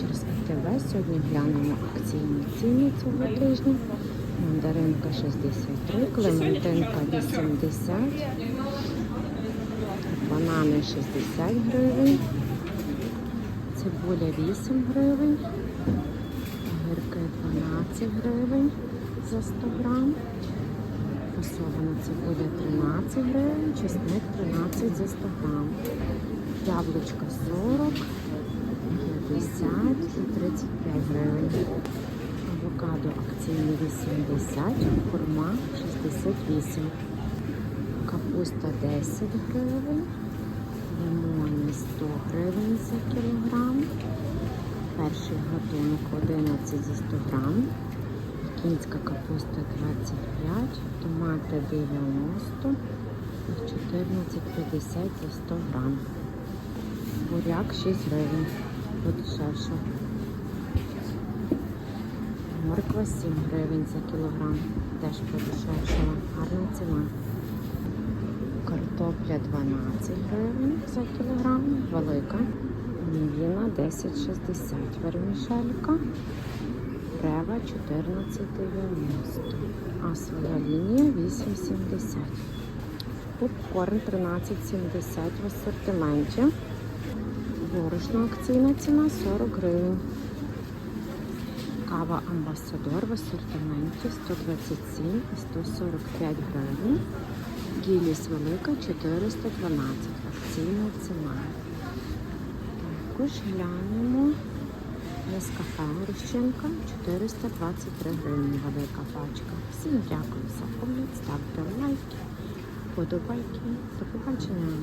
через АТВ. Сьогодні глянемо акційні ціни цього тижня. Мандаринка 63, клементинка 80, банани 60 гривень, цибуля 8 гривень, огірки 12 гривень за 100 грам. Фасована цибуля 13 гривень, чесник 13 за 100 грам. Яблучка 40, 50 і 35 гривень. Авокадо акційні 80, хурма 68. Капуста 10 гривень, лимони 100 гривень за кілограм. Перший гатунок 11 за 100 грам. Кінська капуста 25, томати 90 і 14,50 за 100 грам. Буряк 6 гривень, подешевше. Морква 7 гривень за кілограм, теж подешевшала. Гарна ціна. Картопля 12 гривень за кілограм, велика. Мівіна 10,60. Вермішелька. Рева 14,90. А своя лінія 8,70. Попкорн 13,70 в асортименті. Борошно акційна ціна 40 гривень. Кава Амбасадор в асортименті 127 і 145 гривень. Гіліс велика 412. Акційна ціна. Також глянемо. Нескафе Горщенка 423 гривні велика пачка. Всім дякую за погляд, ставте лайки, подобайки. До побачення.